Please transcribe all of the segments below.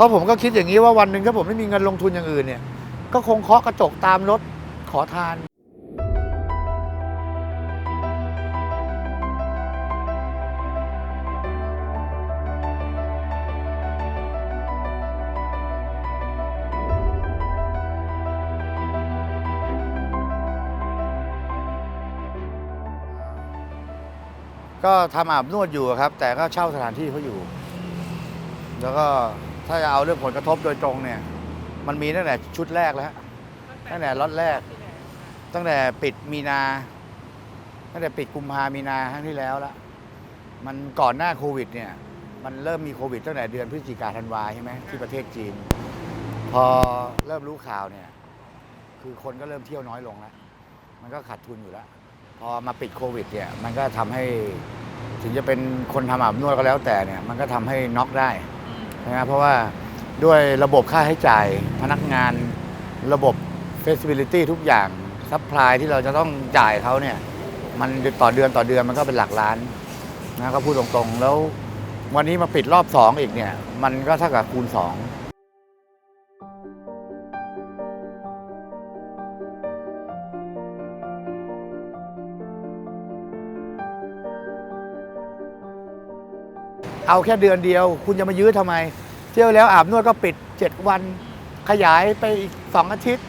ราะผมก็คิดอย่างนี้ว่าวันหนึ่งถ้าผมไม่มีเงินลงทุนอย่างอื่นเนี่ย ก็คงเคาะกระจกตามรถขอทานก็ทำอาบนวดอยู่ครับ แต่ก็เช่าสถานที่เขาอยู่ แล้วก็ ถ้าจะเอาเรื่องผลกระทบโดยตรงเนี่ย มันมีตั้งแต่ชุดแรกแล้ว ตั้งแต่ล็อตแรก ตั้งแต่ปิดมีนา ตั้งแต่ปิดกุมภามีนาครั้งที่แล้วละ มันก่อนหน้าโควิดเนี่ย มันเริ่มมีโควิดตั้งแต่เดือนพฤศจิกาธันวาใช่ไหมที่ประเทศจีน พอเริ่มรู้ข่าวเนี่ย คือคนก็เริ่มเที่ยวน้อยลงแล้ว มันก็ขาดทุนอยู่แล้ว พอมาปิดโควิดเนี่ย มันก็ทำให้ถึงจะเป็นคนทำอาบนวดก็แล้วแต่เนี่ย มันก็ทำให้น็อกได้ นะครับเพราะว่าด้วยระบบค่าใช้จ่ายพนักงานระบบ flexibility ทุกอย่างซัพพลายที่เราจะต้องจ่ายเขาเนี่ย มันต่อเดือนต่อเดือนมันก็เป็นหลักล้านนะก็พูดตรงๆ แล้ววันนี้มาปิดรอบ 2 อีกเนี่ย มันก็เท่ากับคูณ 2 เอาแค่เดือนเดียว คุณจะมายื้อทำไม เที่ยวแล้วอาบนวดก็ปิด 7 วัน ขยายไปอีก 2 อาทิตย์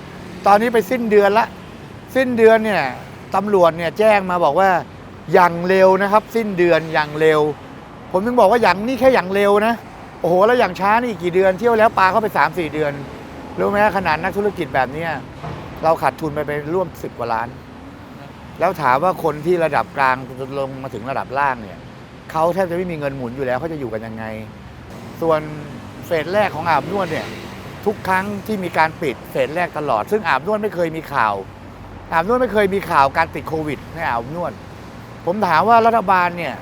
ตอนนี้ไปสิ้นเดือนละ สิ้นเดือนเนี่ยตำรวจเนี่ยแจ้งมาบอกว่าอย่างเร็วนะครับ สิ้นเดือนอย่างเร็ว ผมถึงบอกว่าอย่างนี่แค่อย่างเร็วนะโอ้โหแล้วอย่างช้านี่อีกกี่เดือนเที่ยวแล้วปลาเข้าไป 3 4 เดือนรู้ไหมขนาดนักธุรกิจแบบนี้เราขาดทุนไปไปร่วม 10 กว่าล้าน แล้วถามว่าคนที่ระดับกลางจนลงมาถึงระดับล่างเนี่ย เขาแทบจะไม่มีเงินหมุนอยู่แล้วเขาจะอยู่กันยังไง ส่วนเฟสแรกของอาบนวดเนี่ยทุกครั้งที่มีการปิดเฟสแรกตลอด ซึ่งอาบนวดไม่เคยมีข่าว อาบนวดไม่เคยมีข่าวการติดโควิดในอาบนวด ผมถามว่ารัฐบาลเนี่ย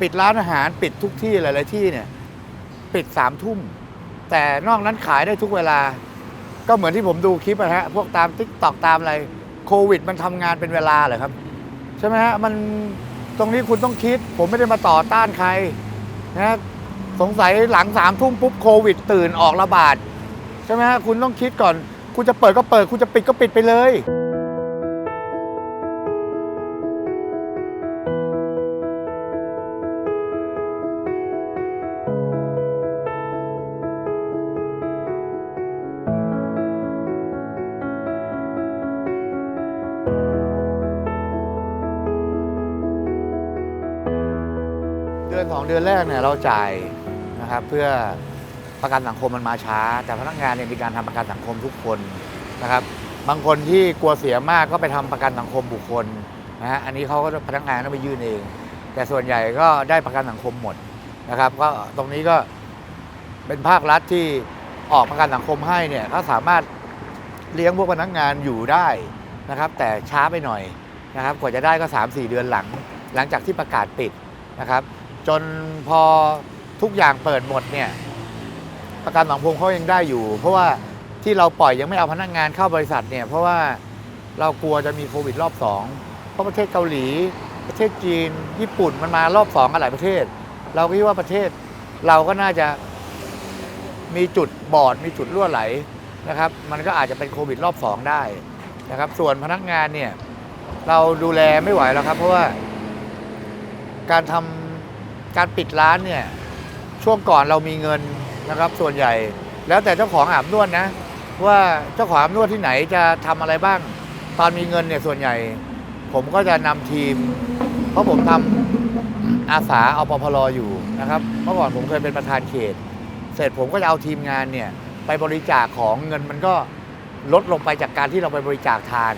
ปิดร้านอาหารปิดทุกที่หลาย ๆ ที่เนี่ยปิดสามทุ่ม แต่นอกนั้นขายได้ทุกเวลา ก็เหมือนที่ผมดูคลิปนะฮะพวกตามทิกตอกตามอะไรโควิด มันทำงานเป็นเวลาเหรอครับ ใช่ไหมฮะมัน ตรงนี้คุณต้องคิด ผมไม่ได้มาต่อต้านใครนะสงสัยหลังสามทุ่มปุ๊บโควิด ตื่นออกระบาด ใช่ไหมฮะคุณต้องคิดก่อน คุณจะเปิดก็เปิด คุณจะปิดก็ปิดไปเลย อนสองเดือนแรกเนี่ยเราจ่ายนะครับเพื่อประกันสังคมมันมาช้า แต่พนักงานเนี่ยมีการทำประกันสังคมทุกคนนะครับบางคนที่กลัวเสียมากก็ไปทำประกันสังคมบุคคลนะฮะอันนี้เขาก็พนักงานต้องไปยื่นเอง แต่ส่วนใหญ่ก็ได้ประกันสังคมหมดนะครับ ก็ตรงนี้ก็เป็นภาครัฐที่ออกประกันสังคมให้เนี่ยก็สามารถเลี้ยงพวกพนักงานอยู่ได้นะครับ แต่ช้าไปหน่อยนะครับ กว่าจะได้ก็ 3-4 เดือนหลัง หลังจากที่ประกาศปิดนะครับ จนพอทุกอย่างเปิดหมดเนี่ยประกันสังคมเขายังได้อยู่ เพราะว่าที่เราปล่อยยังไม่เอาพนักงานเข้าบริษัทเนี่ยเพราะว่าเรากลัวจะมีโควิดรอบสองเพราะประเทศเกาหลี ประเทศจีน ญี่ปุ่นมันมารอบสองกันหลายประเทศ เราก็คิดว่าประเทศเราก็น่าจะมีจุดบอดมีจุดรั่วไหลนะครับ มันก็อาจจะเป็นโควิดรอบสองได้นะครับ ส่วนพนักงานเนี่ยเราดูแลไม่ไหวแล้วครับ เพราะว่าการทำ การปิดร้านเนี่ยช่วงก่อนเรามีเงินนะครับส่วนใหญ่ แล้วแต่เจ้าของอาบนวดนะ ว่าเจ้าของอาบนวดที่ไหนจะทำอะไรบ้าง ตอนมีเงินเนี่ยส่วนใหญ่ ผมก็จะนำทีม เพราะผมทำอาสาเอาปพลออยู่นะครับเมื่อก่อนผมเคยเป็นประธานเขต เสร็จผมก็จะเอาทีมงานเนี่ยไปบริจาคของเงินมันก็ลดลงไปจากการที่เราไปบริจาคทาน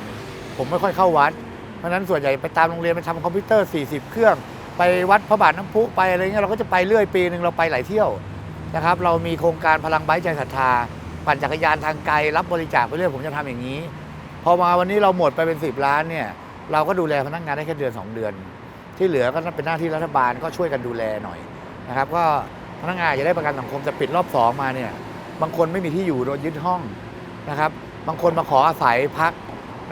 ผมไม่ค่อยเข้าวัด เพราะฉะนั้นส่วนใหญ่ไปตามโรงเรียนไปทำคอมพิวเตอร์ 40 เครื่อง ไปวัดพระบาทน้ำพุไปอะไรเงี้ยเราก็จะไปเรื่อยปีหนึ่งเราไปหลายเที่ยวนะครับเรามีโครงการพลังไบใจศรัทธา ปั่นจักรยานทางไกลรับบริจาคไปเรื่อยผมจะทำอย่างนี้ พอมาวันนี้เราหมดไปเป็น 10 ล้านเนี่ยเราก็ดูแลพนักงานได้แค่เดือน 2 เดือน ที่เหลือก็เป็นหน้าที่รัฐบาลก็ช่วยกันดูแลหน่อยนะครับก็พนักงานจะได้ประกันสังคมจะปิดรอบสองมาเนี่ยบางคนไม่มีที่อยู่โดนยึดห้องนะครับบางคนมาขออาศัยพัก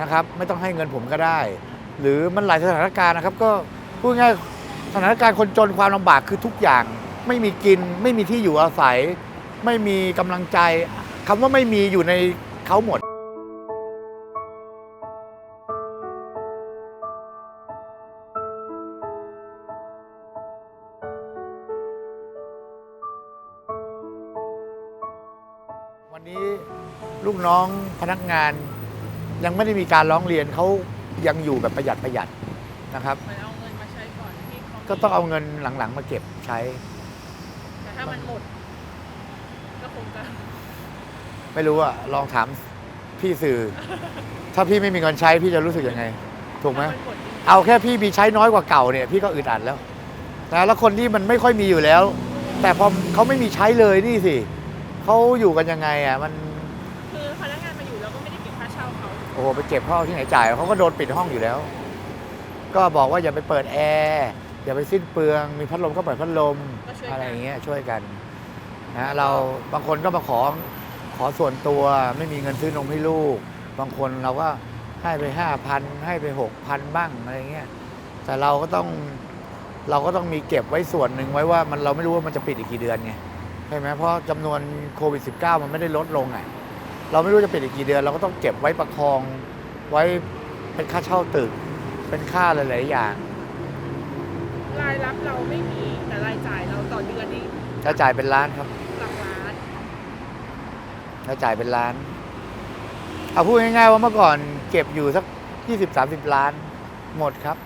นะครับ ไม่ต้องให้เงินผมก็ได้ หรือมันหลายสถานการณ์นะครับ ก็พูดง่าย สถานการณ์คนจนความลำบากคือทุกอย่าง ไม่มีกิน ไม่มีที่อยู่อาศัย ไม่มีกำลังใจคำว่าไม่มีอยู่ในเขาหมดวันนี้ลูกน้องพนักงานยังไม่ได้มีการร้องเรียนเขายังอยู่แบบประหยัดประหยัดนะครับ ก่อนที่เขาก็ต้องเอาเงินหลังๆ มาเก็บใช้ แต่ถ้ามันหมด ก็คงจะไม่รู้อะลองถามพี่สื่อ ถ้าพี่ไม่มีเงินใช้พี่จะรู้สึกยังไง ถูกไหม ถ้ามันหมดจริงเอาแค่พี่มีใช้น้อยกว่าเก่าเนี่ยพี่ก็อึดอัดแล้วนะแล้วคนที่มันไม่ค่อยมีอยู่แล้ว แต่พอเขาไม่มีใช้เลยนี่สิเขาอยู่กันยังไงอะมันคือพนักงานมาอยู่แล้วก็ไม่ได้เก็บค่าเช่าเขาโอ้โหไปเก็บเขาเอาที่ไหนจ่ายเขาก็โดนปิดห้องอยู่แล้ว ก็บอกว่าอย่าไปเปิดแอร์ อย่าไปสิ้นเปลือง มีพัดลมก็เปิดพัดลมก็ช่วยอะไรกัอนย่างเงี้ยช่วยกันนะเราบางคนก็มาขอขอส่วนตัวไม่มีเงินซื้อนมให้ลูก บางคนเราก็ให้ไปห้าพันให้ไปหกพันบ้างอะไรเงี้ยแต่เราก็ต้องเราก็ต้องมีเก็บไว้ส่วนหนึ่งไว้ว่ามันเราไม่รู้ว่ามันจะปิดอีกกี่เดือนไงใช่ไหมเพราะจำนวนโควิด -19 มันไม่ได้ลดลงอะเราไม่รู้จะปิดอีกกี่เดือน เราก็ต้องเก็บไว้ประคองไว้เป็นค่าเช่าตึก เป็นค่าหลาย ๆ อย่าง รายรับเราไม่มีแต่รายจ่ายเราต่อเดือนนี่ถ้าจ่ายเป็นล้านครับ หลักล้านถ้าจ่ายเป็นล้าน เอาพูดง่ายๆว่าเมื่อก่อนเก็บอยู่สัก 20-30 ล้านหมดครับ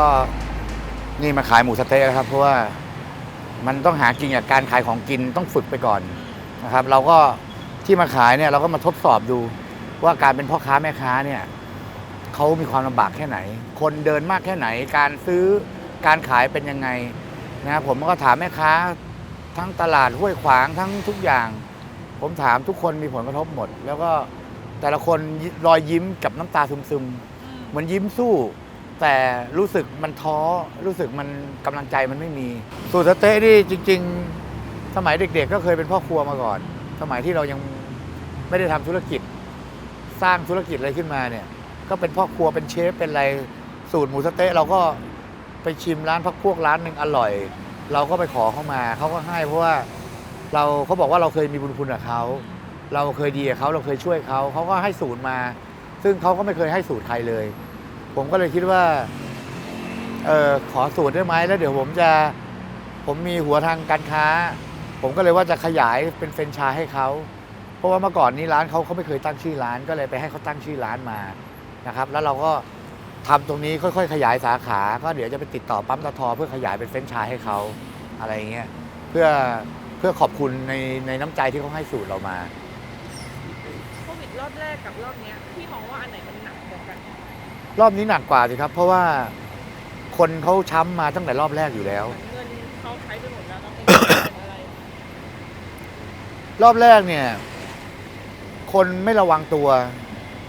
ก็นี่มาขายหมูสะเต๊ะนะครับ เพราะว่ามันต้องหากินกับการขายของกินต้องฝึกไปก่อนนะครับ เราก็ที่มาขายเนี่ยเราก็มาทดสอบดูว่าการเป็นพ่อค้าแม่ค้าเนี่ยเขามีความลำบากแค่ไหน คนเดินมากแค่ไหน การซื้อการขายเป็นยังไงนะครับผมก็ถามแม่ค้า ทั้งตลาดห้วยขวางทั้งทุกอย่าง ผมถามทุกคนมีผลกระทบหมด แล้วก็แต่ละคนรอยยิ้มกับน้ำตาซึมๆอืมเหมือนยิ้มสู้ แต่รู้สึกมันท้อรู้สึกมันกำลังใจมันไม่มี สูตรสเต๊ะนี่จริง ๆ สมัยเด็ก ๆ ก็เคยเป็นพ่อครัวมาก่อน สมัยที่เรายังไม่ได้ทำธุรกิจ สร้างธุรกิจอะไรขึ้นมาเนี่ย ก็เป็นพ่อครัวเป็นเชฟเป็นอะไรสูตรหมูสเต๊ะเราก็ไปชิมร้านพักพวกร้านหนึ่งอร่อย เราก็ไปขอเข้ามาเขาก็ให้เพราะว่าเราเขาบอกว่าเราเคยมีบุญคุณกับเขาเราเคยดีกับเขาเราเคยช่วยเขาเขาก็ให้สูตรมา ซึ่งเขาก็ไม่เคยให้สูตรใครเลย ผมก็เลยคิดว่าเออขอสูตรได้ไหมแล้วเดี๋ยวผมจะผมมีหัวทางการค้า ผมก็เลยว่าจะขยายเป็นเฟรนไชส์ให้เขาเพราะว่าเมื่อก่อนนี้ร้านเขาเขาไม่เคยตั้งชื่อร้าน ก็เลยไปให้เขาตั้งชื่อร้านมานะครับ แล้วเราก็ทำตรงนี้ค่อยๆ ขยายสาขา ก็เดี๋ยวจะไปติดต่อปั๊มตะทอเพื่อขยายเป็นเฟรนไชส์ให้เขาอะไรเงี้ยเพื่อเพื่อขอบคุณในในน้ำใจที่เขาให้สูตรเรามาโควิดรอบแรกกับรอบเนี้ยพี่มองว่าอันไหนมันหนักกว่ากัน รอบนี้หนักกว่าสิครับ เพราะว่าคนเขาช้ำมาตั้งแต่รอบแรกอยู่แล้วเหมือนเงินเขาใช้ไปหมดแล้วเราเป็นเป็นอะไรรอบแรกเนี่ย คนไม่ระวังตัว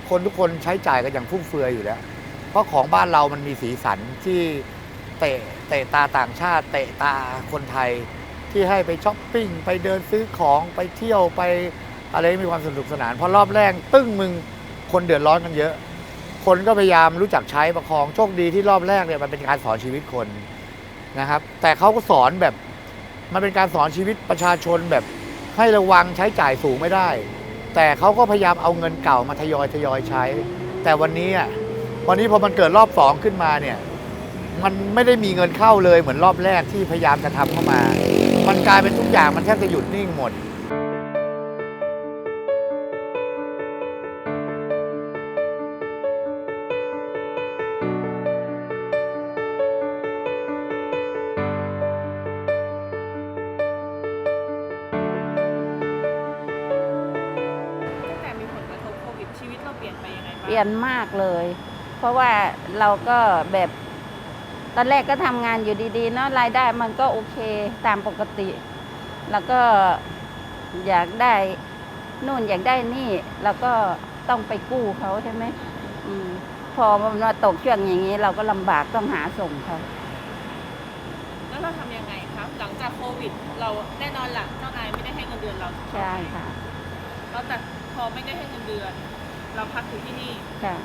คนทุกคนใช้จ่ายกันอย่างฟุ่มเฟือยอยู่แล้ว เพราะของบ้านเรามันมีสีสันที่เตะเตะตาต่างชาติเตะตาคนไทยที่ให้ไปช้อปปิ้งไปเดินซื้อของไปเที่ยวไปอะไรมีความสนุกสนานพอรอบแรกตึ้งมึงคนเดือดร้อนกันเยอะ คนก็พยายามรู้จักใช้ประคองโชคดีที่รอบแรกเนี่ยมันเป็นการสอนชีวิตคนนะครับ แต่เขาก็สอนแบบมันเป็นการสอนชีวิตประชาชนแบบให้ระวังใช้จ่ายสูงไม่ได้ แต่เขาก็พยายามเอาเงินเก่ามาทยอยทยอยใช้ แต่วันนี้อะวันนี้พอมันเกิดรอบสองขึ้นมาเนี่ยมันไม่ได้มีเงินเข้าเลยเหมือนรอบแรกที่พยายามจะทำเข้ามา มันกลายเป็นทุกอย่างมันแทบจะหยุดนิ่งหมด เปลี่ยนมากเลย เพราะว่าเราก็แบบ ตอนแรกก็ทำงานอยู่ดีๆเนาะรายได้มันก็โอเคตามปกติ แล้วก็อยากได้นู่นอยากได้นี่เราก็ต้องไปกู้เขาใช่ไหมอืมพอมันมาตกช่วงอย่างนี้ เราก็ลำบากต้องหาส่งเขาแล้วเราทำยังไงครับหลังจากโควิด เราแน่นอนแหละเจ้านายไม่ได้ให้เงินเดือนเราใช่ค่ะแล้วแต่พอไม่ได้ให้เงินเดือน เราพักอยู่ที่นี่ค่ะ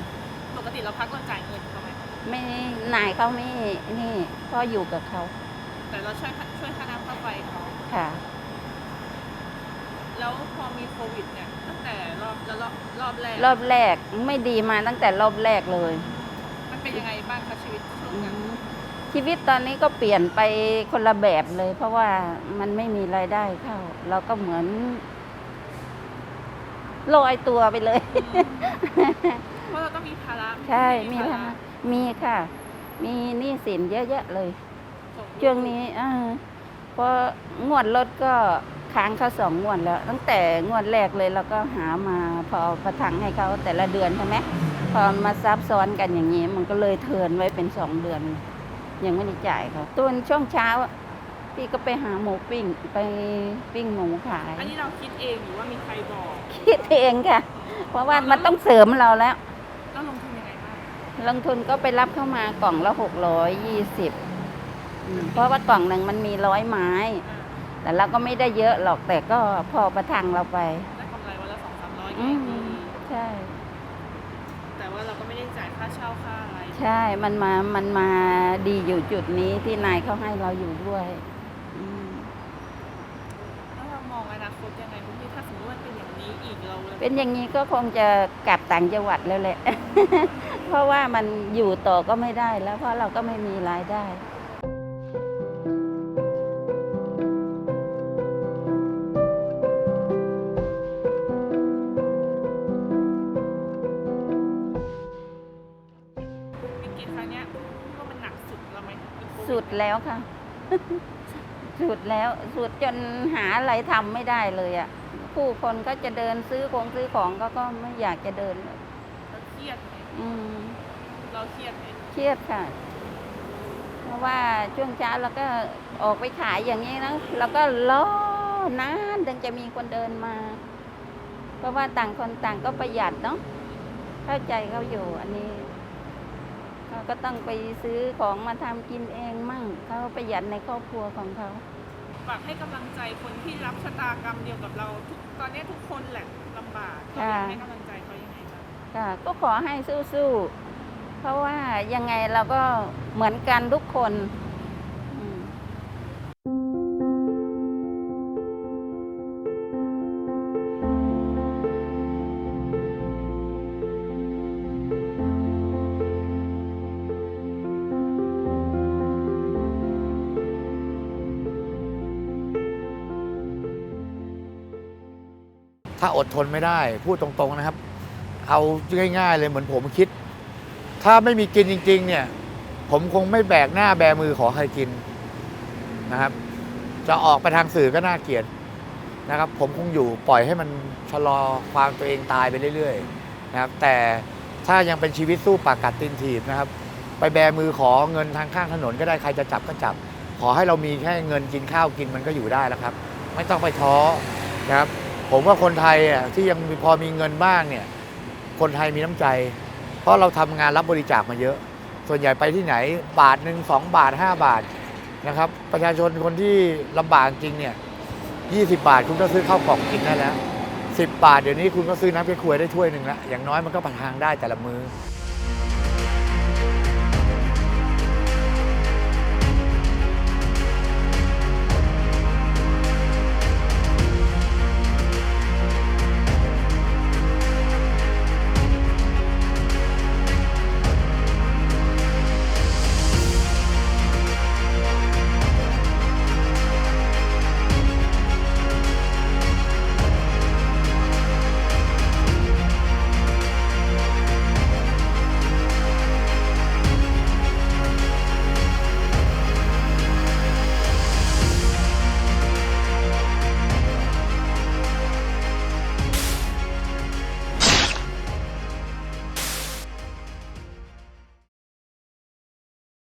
ปกติเราพักเราจ่ายเงินเขาไหมไม่นายเขาไม่นี่ก็อยู่กับเขาแต่เราช่วยช่วยค่าน้ำค่าไฟเขาค่ะ แล้วพอมีโควิดเนี่ยตั้งแต่รอบแล้วรอบรอบแรกรอบแรกไม่ดีมาตั้งแต่รอบแรกเลย มันเป็นยังไงบ้างคะชีวิตช่วงนั้นชีวิตตอนนี้ก็เปลี่ยนไปคนละแบบเลย เพราะว่ามันไม่มีรายได้เข้า เราก็เหมือน ลอยตัวไปเลย เพราะเราต้องมีภาระใช่มีค่ะมีค่ะ มีหนี้สินเยอะแยะเลยส่งลูกช่วงนี้เออพองวดรถก็ค้างเขาสองงวดแล้ว ตั้งแต่งวดแรกเลยเราก็หามาพอประทังให้เขาแต่ละเดือนใช่ไหมพอมาซับซ้อนกันอย่างนี้ มันก็เลยเทิร์นไว้เป็นสองเดือน ยังไม่ได้จ่ายเขาตัวนช่วงเช้าอะ พี่ก็ไปหาหมูปิ้งไปปิ้งหมูขาย อันนี้เราคิดเองหรือว่ามีใครบอกคิดเองค่ะ เพราะว่ามันต้องเสริมเราแล้วต้องลงทุนยังไงบ้างลงทุนก็ไปรับเข้ามากล่องละหกร้อยยี่สิบเพราะว่ากล่องหนึ่งมันมีร้อยไม้อ่าแต่เราก็ไม่ได้เยอะหรอกแต่ก็พอประทังเราไปได้กำไรวันละสองสามร้อยอืเองมใช่ แต่ว่าเราก็ไม่ได้จ่ายค่าเช่าค่าอะไร ใช่ มันมา มันมาดีอยู่จุดนี้ที่นายเขาให้เราอยู่ด้วยอืม แล้วเราม องอนาคตยังไงคุณพี่ถ้าสมมติว่าเป็นอย่างนี้อีกเราเลยเป็นอย่างนี้ก็คงจะกลับต่างจังหวัดแล้วแหละ เพราะว่ามันอยู่ต่อก็ไม่ได้แล้วเพราะเราก็ไม่มีรายได้วิกฤตครั้งเนี้ยว่ามันหนักสุดเราไหมเป็นโควิสุดแล้วค่ะ สุดแล้วสุดจนหาอะไรทำไม่ได้เลยอะ่ะผู้คนก็จะเดินซื้อของซื้อของก็ก็ไม่อยากจะเดินเลยเราเครียดไหมอืมเราเครียดไหมเครียดค่ะ เพราะว่าช่วงเช้าเราก็ออกไปขายอย่างนี้นะเราก็รอนานถึงจะมีคนเดินมา เพราะว่าต่างคนต่างก็ประหยัดเนาะเข้าใจเขาอยู่อันนี้เขา ก็ต้องไปซื้อของมาทำกินเองมั่งเขาประหยัดในครอบครัวของเขาฝากให้กำลังใจคนที่รับชะตากรรมเดียวกับเราทุกตอนนี้ทุกคนแหละลำบากเราอยากให้กำลังใจเขายังไงบ้างค่ะก็ขอให้สู้ๆเพราะว่ายังไงเราก็เหมือนกันทุกคน ถ้าอดทนไม่ได้ พูดตรงๆนะครับ เอาง่าย ๆ เลยเหมือนผมคิด ถ้าไม่มีกินจริง ๆ เนี่ย ผมคงไม่แบกหน้าแบมือขอใครกินนะครับ จะออกไปทางสื่อก็น่าเกลียดนะครับ ผมคงอยู่ปล่อยให้มันชะลอความตัวเองตายไปเรื่อยๆนะครับ แต่ถ้ายังเป็นชีวิตสู้ปากกัดตีนถีบนะครับ ไปแบมือขอเงินทางข้างถนนก็ได้ใครจะจับก็จับ ขอให้เรามีแค่เงินกินข้าวกินมันก็อยู่ได้แล้วครับ ไม่ต้องไปท้อนะครับ ผมว่าคนไทยอะที่ยังพอมีเงินบ้างเนี่ย คนไทยมีน้ำใจ เพราะเราทำงานรับบริจาคมาเยอะ ส่วนใหญ่ไปที่ไหน บาทหนึ่งสองบาทห้าบาทนะครับ ประชาชนคนที่ลำบากจริงเนี่ยยี่สิบาทคุณก็ซื้อข้าวกล่องกินได้แล้วสิบบาทเดี๋ยวนี้คุณก็ซื้อน้ำเก๊กฮวยได้ถ้วยหนึ่งละอย่างน้อยมันก็ประทังได้แต่ละมืออ